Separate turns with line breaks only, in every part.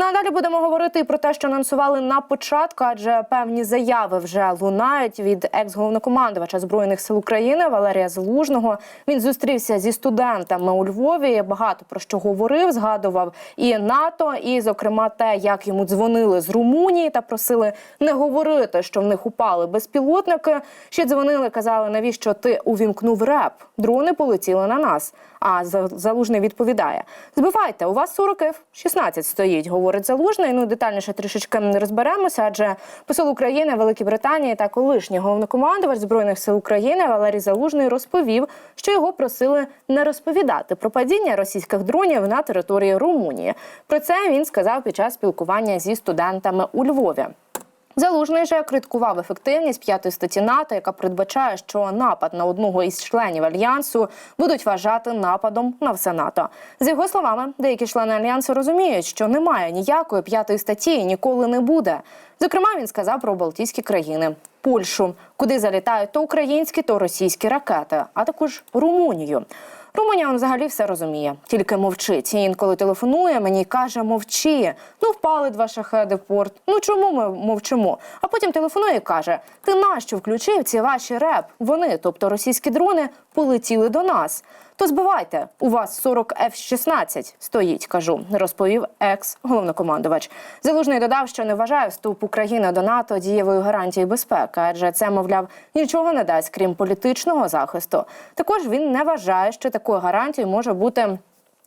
Ну а далі будемо говорити про те, що анонсували на початку, адже певні заяви вже лунають від екс-головнокомандувача збройних сил України Валерія Залужного. Він зустрівся зі студентами у Львові. Багато про що говорив, згадував і НАТО, і зокрема те, як йому дзвонили з Румунії та просили не говорити, що в них упали безпілотники. Ще дзвонили, казали, навіщо ти увімкнув реп? Дрони полетіли на нас. А За- Залужний відповідає: збивайте, у вас 40 F-16 стоїть, говорить Залужний. Ну детальніше трішечки розберемося, адже посол України, Великій Британії та колишній головнокомандувач збройних сил України Валерій Залужний розповів, що його просили не розповідати про падіння російських дронів на території Румунії. Про це він сказав під час спілкування зі студентами у Львові. Залужний же критикував ефективність п'ятої статті НАТО, яка передбачає, що напад на одного із членів альянсу будуть вважати нападом на все НАТО. З його словами, деякі члени альянсу розуміють, що немає ніякої п'ятої статті і ніколи не буде. Зокрема, він сказав про Балтійські країни, Польщу, куди залітають то українські, то російські ракети, а також Румунію. Румунія він взагалі все розуміє, тільки мовчить. Інколи телефонує мені каже: мовчи. Ну впали два шахеди в порт. Ну чому ми мовчимо? А потім телефонує і каже: Ти нащо включив ці ваші реп? Вони, тобто російські дрони, полетіли до нас. То збивайте, у вас 40 F-16 стоїть, кажу, розповів екс-головнокомандувач. Залужний додав, що не вважає вступ України до НАТО дієвою гарантією безпеки, адже це, мовляв, нічого не дасть, крім політичного захисту. Також він не вважає, що такою гарантією може бути.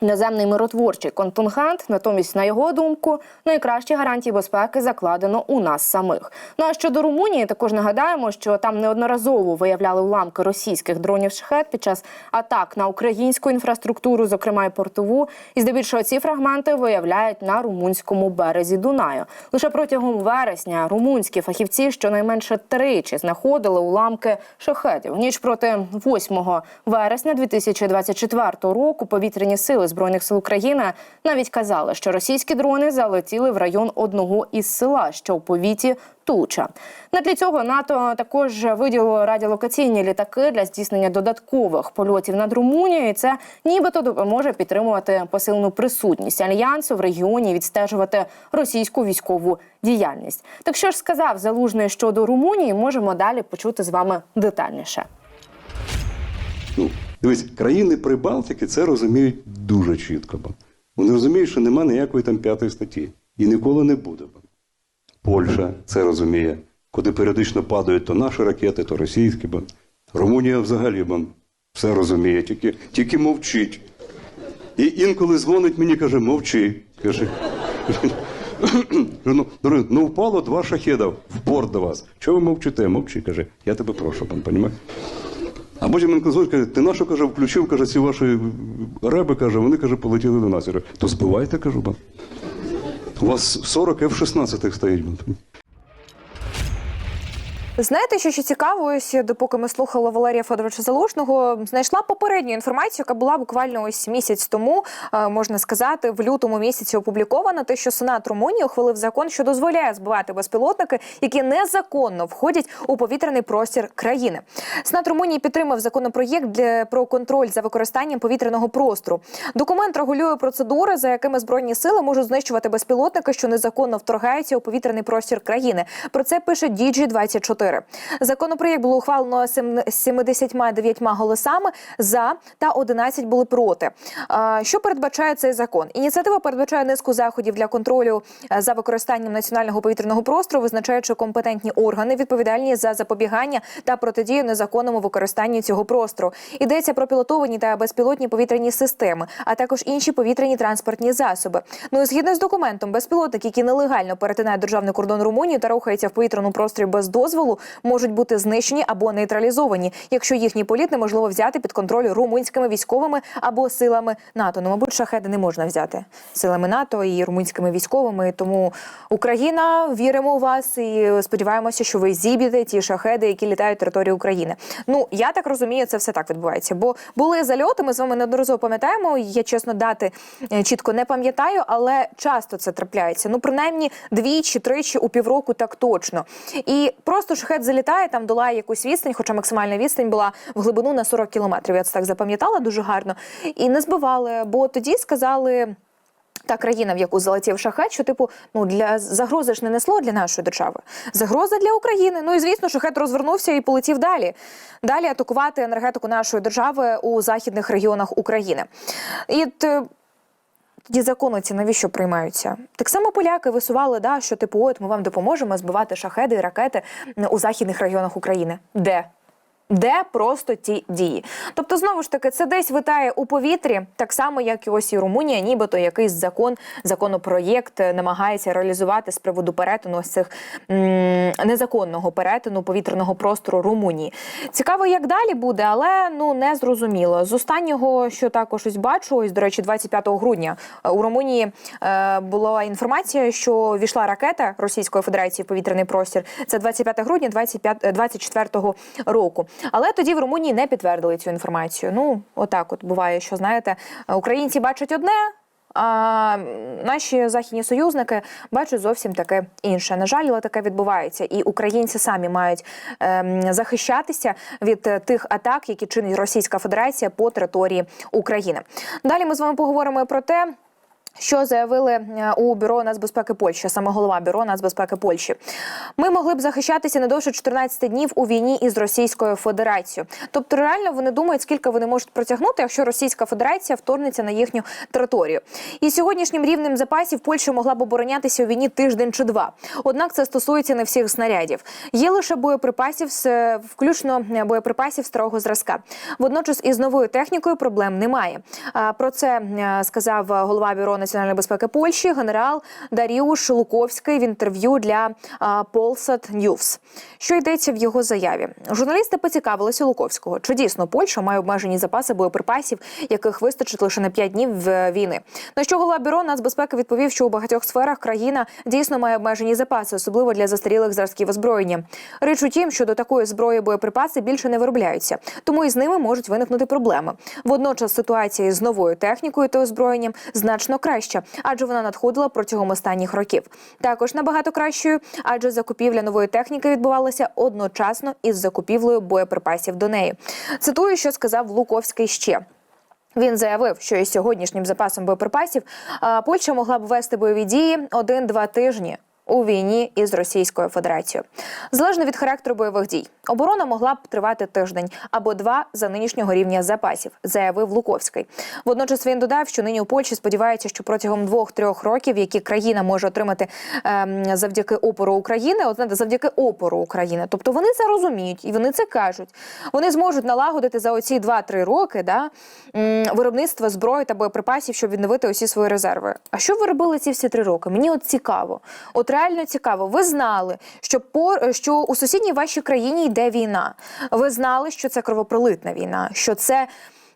Іноземний миротворчий контингент, натомість, на його думку, найкращі гарантії безпеки закладено у нас самих. Ну а щодо Румунії, також нагадаємо, що там неодноразово виявляли уламки російських дронів шахет під час атак на українську інфраструктуру, зокрема і портову. І здебільшого ці фрагменти виявляють на румунському березі Дунаю. Лише протягом вересня румунські фахівці щонайменше тричі знаходили уламки шахетів. Ніч проти 8 вересня 2024 року повітряні сили збройних сил України навіть казали, що російські дрони залетіли в район одного із села, що в повіті Туча. На тлі цього НАТО також виділило радіолокаційні літаки для здійснення додаткових польотів над Румунією. Це нібито допоможе підтримувати посилену присутність альянсу в регіоні, і відстежувати російську військову діяльність. Так що ж сказав залужний щодо Румунії, можемо далі почути з вами детальніше.
Дивись, країни Прибалтики це розуміють дуже чітко. Вони розуміють, що нема ніякої там п'ятої статті. І ніколи не буде. Польща це розуміє, куди періодично падають то наші ракети, то російські. Румунія взагалі все розуміє, тільки, тільки мовчить. І інколи дзвонить мені каже, мовчи. Каже, ну, ну, впало два шахеда в порт до вас. Чого ви мовчите? Мовчи, каже, я тебе прошу, пан, понімаєш? А потім він дзвонить, каже, ти на що, каже, включив, каже, ці ваші реби, каже, вони, каже, полетіли до нас. Я кажу, то збивайте, кажу, вам. У вас 40 F-16 стоїть.
Знаєте, що ще цікаво, ось допоки ми слухали Валерія Федоровича Залужного, знайшла попередню інформацію, яка була буквально ось місяць тому, е, можна сказати, в лютому місяці опублікована. Те, що Сенат Румунії ухвалив закон, що дозволяє збивати безпілотники, які незаконно входять у повітряний простір країни. Сенат Румунії підтримав законопроєкт для про контроль за використанням повітряного простору. Документ регулює процедури, за якими збройні сили можуть знищувати безпілотники, що незаконно вторгаються у повітряний простір країни. Про це пише Діджі 24 Законопроєкт було ухвалено сем- 79 голосами за та 11 були проти. Що передбачає цей закон? Ініціатива передбачає низку заходів для контролю е, за використанням національного повітряного простору, визначаючи компетентні органи, відповідальні за запобігання та протидію незаконному використанню цього простору. Йдеться про пілотовані та безпілотні повітряні системи, а також інші повітряні транспортні засоби. Ну і згідно з документом, безпілотники, які нелегально перетинають державний кордон Румунії та рухаються в повітряному просторі без дозволу, можуть бути знищені або нейтралізовані, якщо їхній політ неможливо взяти під контроль румунськими військовими або силами НАТО. Ну, мабуть, шахеди не можна взяти силами НАТО і румунськими військовими. Тому Україна віримо у вас і сподіваємося, що ви зіб'єте ті шахеди, які літають територію України. Ну я так розумію, це все так відбувається. Бо були зальоти. Ми з вами неодноразово пам'ятаємо. Я чесно дати е, чітко не пам'ятаю, але часто це трапляється. Ну принаймні двічі, тричі у півроку, так точно. І просто шахет залітає, там долає якусь відстань, хоча максимальна відстань була в глибину на 40 кілометрів. Я це так запам'ятала дуже гарно. І не збивали, бо тоді сказали. та країна, в яку залетів шахет, що типу ну для загрози ж не несло для нашої держави. Загроза для України. Ну і звісно, шахет розвернувся і полетів далі. Далі атакувати енергетику нашої держави у західних регіонах України. І тоді закони ці навіщо приймаються? Так само поляки висували, да, що типу, от ми вам допоможемо збивати шахеди і ракети у західних регіонах України. Де? Де просто ті дії? Тобто, знову ж таки, це десь витає у повітрі, так само, як і ось і Румунія, нібито якийсь закон, законопроєкт е, намагається реалізувати з приводу перетину ось цих м, незаконного перетину повітряного простору Румунії. Цікаво, як далі буде, але ну не зрозуміло. З останнього, що також ось бачу, ось до речі, 25 грудня е, у Румунії е, була інформація, що війшла ракета Російської Федерації в повітряний простір. Це 25 грудня 25, е, 24 року. Але тоді в Румунії не підтвердили цю інформацію. Ну, отак, от буває, що знаєте, українці бачать одне. А наші західні союзники бачать зовсім таке інше. На жаль, але таке відбувається, і українці самі мають ем, захищатися від е, тих атак, які чинить Російська Федерація по території України. Далі ми з вами поговоримо про те. Що заявили е, у бюро нацбезпеки Польщі, саме голова бюро нацбезпеки Польщі? Ми могли б захищатися не довше 14 днів у війні із Російською Федерацією. Тобто, реально вони думають, скільки вони можуть протягнути, якщо Російська Федерація вторгнеться на їхню територію. І сьогоднішнім рівнем запасів Польща могла б оборонятися у війні тиждень чи два. Однак це стосується не всіх снарядів. Є лише боєприпасів, включно е, боєприпасів старого зразка. Водночас із новою технікою проблем немає. Про це е, сказав голова бюро національної безпеки Польщі генерал Даріуш Луковський в інтерв'ю для Polsat News. Що йдеться в його заяві? Журналісти поцікавилися Луковського, чи дійсно Польща має обмежені запаси боєприпасів, яких вистачить лише на 5 днів е, війни. На що голова бюро нацбезпеки відповів, що у багатьох сферах країна дійсно має обмежені запаси, особливо для застарілих зразків озброєння. Річ у тім, що до такої зброї боєприпаси більше не виробляються, тому і з ними можуть виникнути проблеми. Водночас ситуація з новою технікою та озброєнням значно краща, адже вона надходила протягом останніх років. Також набагато кращою, адже закупівля нової техніки відбувалася одночасно із закупівлею боєприпасів до неї. Цитую, що сказав Луковський ще. Він заявив, що із сьогоднішнім запасом боєприпасів Польща могла б вести бойові дії один-два тижні. У війні із Російською Федерацією залежно від характеру бойових дій, оборона могла б тривати тиждень або два за нинішнього рівня запасів, заявив Луковський. Водночас він додав, що нині у Польщі сподіваються, що протягом двох-трьох років, які країна може отримати ем, завдяки опору України, от знаєте, завдяки опору України, тобто вони це розуміють і вони це кажуть. Вони зможуть налагодити за оці 2-3 роки да, виробництво зброї та боєприпасів, щоб відновити усі свої резерви. А що ви робили ці всі три роки? Мені от цікаво. От реально цікаво. Ви знали, що по що у сусідній вашій країні йде війна. Ви знали, що це кровопролитна війна, що це.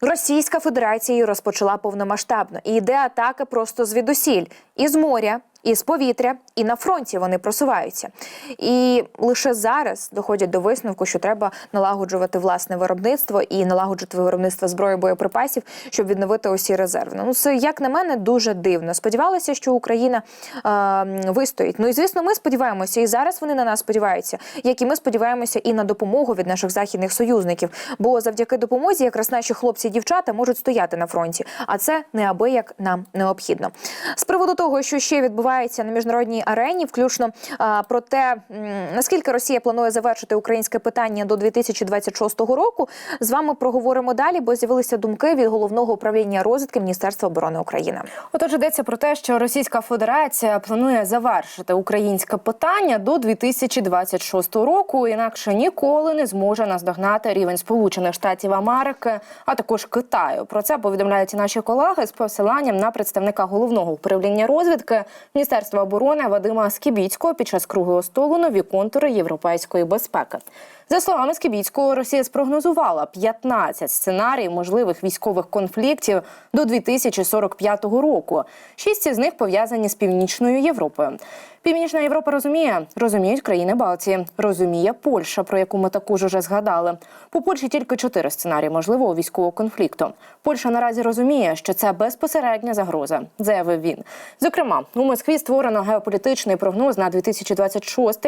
Російська Федерація її розпочала повномасштабно і йде атака просто звідусіль і з моря, і з повітря, і на фронті вони просуваються. І лише зараз доходять до висновку, що треба налагоджувати власне виробництво і налагоджувати виробництво зброї боєприпасів, щоб відновити усі резерви. Ну це як на мене дуже дивно. Сподівалася, що Україна е, вистоїть. Ну і звісно, ми сподіваємося, і зараз вони на нас сподіваються, як і ми сподіваємося і на допомогу від наших західних союзників. Бо завдяки допомозі, якраз наші хлопці і дівчата можуть стояти на фронті, а це неабияк нам необхідно. З приводу того, що ще відбувається на міжнародній арені, включно про те, наскільки Росія планує завершити українське питання до 2026 року, з вами проговоримо далі, бо з'явилися думки від головного управління розвідки Міністерства оборони України.
Отож йдеться про те, що Російська Федерація планує завершити українське питання до 2026 року. Інакше ніколи не зможе наздогнати рівень Сполучених Штатів Америки, а також Китаю. Про це повідомляють наші колеги з посиланням на представника головного управління розвідки Міністерства оборони Вадима Скібіцького під час круглого столу нові контури європейської безпеки. За словами Скібіцького, Росія спрогнозувала 15 сценаріїв можливих військових конфліктів до 2045 року. Шість із них пов'язані з північною Європою. Північна Європа розуміє, розуміють країни Балтії, розуміє Польща, про яку ми також уже згадали. По Польщі тільки чотири сценарії можливого військового конфлікту. Польща наразі розуміє, що це безпосередня загроза, заявив він. Зокрема, у Москві створено геополітичний прогноз на 2026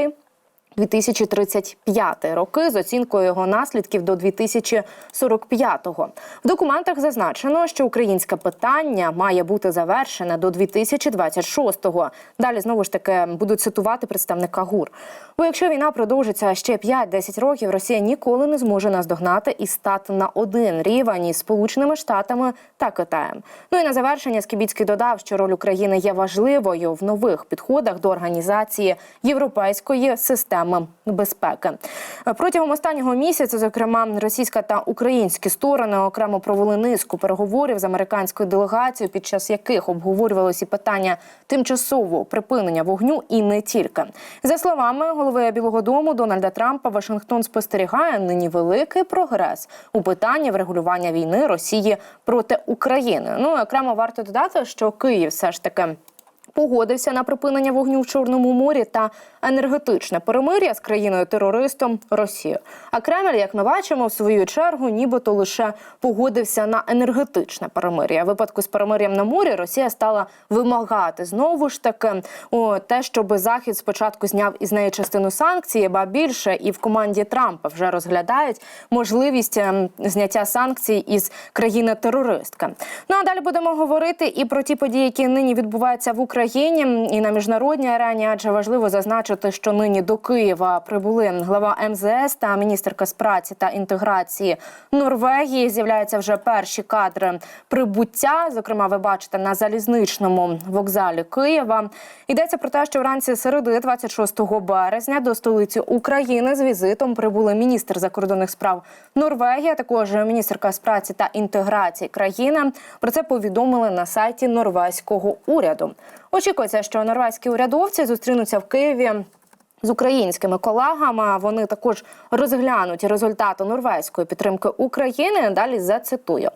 2035 роки з оцінкою його наслідків до 2045-го. В документах зазначено, що українське питання має бути завершене до 2026-го. Далі знову ж таки буду цитувати представника ГУР. Бо якщо війна продовжиться ще 5-10 років, Росія ніколи не зможе наздогнати і стати на один рівень із Сполученими Штатами та Китаєм. Ну і на завершення Скібіцький додав, що роль України є важливою в нових підходах до організації європейської системи безпеки. Протягом останнього місяця, зокрема, російська та українські сторони окремо провели низку переговорів з американською делегацією, під час яких обговорювалися питання тимчасового припинення вогню і не тільки. За словами голови Білого Дому Дональда Трампа, Вашингтон спостерігає нині великий прогрес у питанні врегулювання війни Росії проти України. Ну окремо варто додати, що Київ все ж таки. Погодився на припинення вогню в Чорному морі та енергетичне перемир'я з країною-терористом Росією. А Кремль, як ми бачимо, в свою чергу, нібито лише погодився на енергетичне перемир'я. В випадку з перемир'ям на морі Росія стала вимагати знову ж таки о, те, щоб Захід спочатку зняв із неї частину санкцій, ба більше і в команді Трампа вже розглядають можливість ем, зняття санкцій із країни-терористки. Ну а далі будемо говорити і про ті події, які нині відбуваються в Україні і на міжнародній арені, адже важливо зазначити, що нині до Києва прибули глава МЗС та міністерка з праці та інтеграції Норвегії. З'являються вже перші кадри прибуття. Зокрема, ви бачите на залізничному вокзалі Києва. Йдеться про те, що вранці середи, 26 березня, до столиці України з візитом прибули міністр закордонних справ Норвегії, також міністерка з праці та інтеграції країни. Про це повідомили на сайті норвезького уряду. Очікується, що норвезькі урядовці зустрінуться в Києві. З українськими колегами вони також розглянуть результати норвезької підтримки України. Далі зацитую.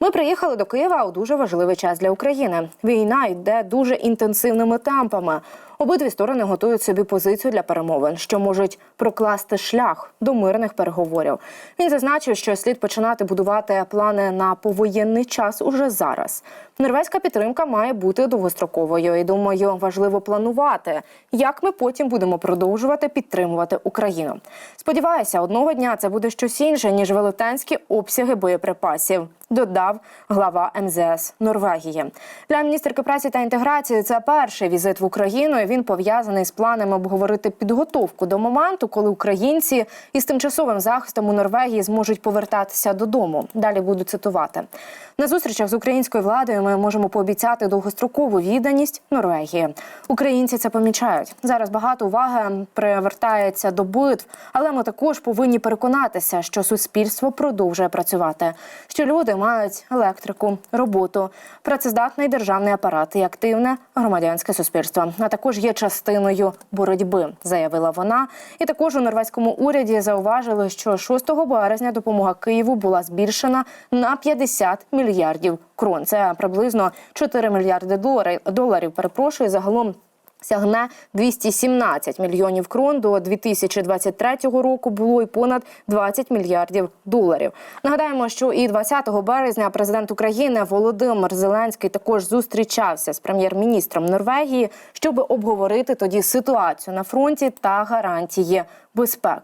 Ми приїхали до Києва у дуже важливий час для України. Війна йде дуже інтенсивними темпами. Обидві сторони готують собі позицію для перемовин, що можуть прокласти шлях до мирних переговорів. Він зазначив, що слід починати будувати плани на повоєнний час уже зараз. Норвезька підтримка має бути довгостроковою. І думаю, важливо планувати, як ми потім будемо продовжувати підтримувати Україну. Сподіваюся, одного дня це буде щось інше ніж велетенські обсяги боєприпасів. Додав глава МЗС Норвегії для міністерки праці та інтеграції. Це перший візит в Україну. і Він пов'язаний з планами обговорити підготовку до моменту, коли українці із тимчасовим захистом у Норвегії зможуть повертатися додому. Далі буду цитувати на зустрічах з українською владою. Ми можемо пообіцяти довгострокову відданість Норвегії. Українці це помічають. Зараз багато уваги привертається до битв, але ми також повинні переконатися, що суспільство продовжує працювати, що люди мають електрику, роботу, працездатний державний апарат і активне громадянське суспільство. А також є частиною боротьби, заявила вона. І також у норвезькому уряді зауважили, що 6 березня допомога Києву була збільшена на 50 мільярдів крон. Це приблизно 4 мільярди доларів. Доларів перепрошую загалом. Сягне 217 мільйонів крон до 2023 року було і понад 20 мільярдів доларів. Нагадаємо, що і 20 березня президент України Володимир Зеленський також зустрічався з прем'єр-міністром Норвегії, щоб обговорити тоді ситуацію на фронті та гарантії безпеки.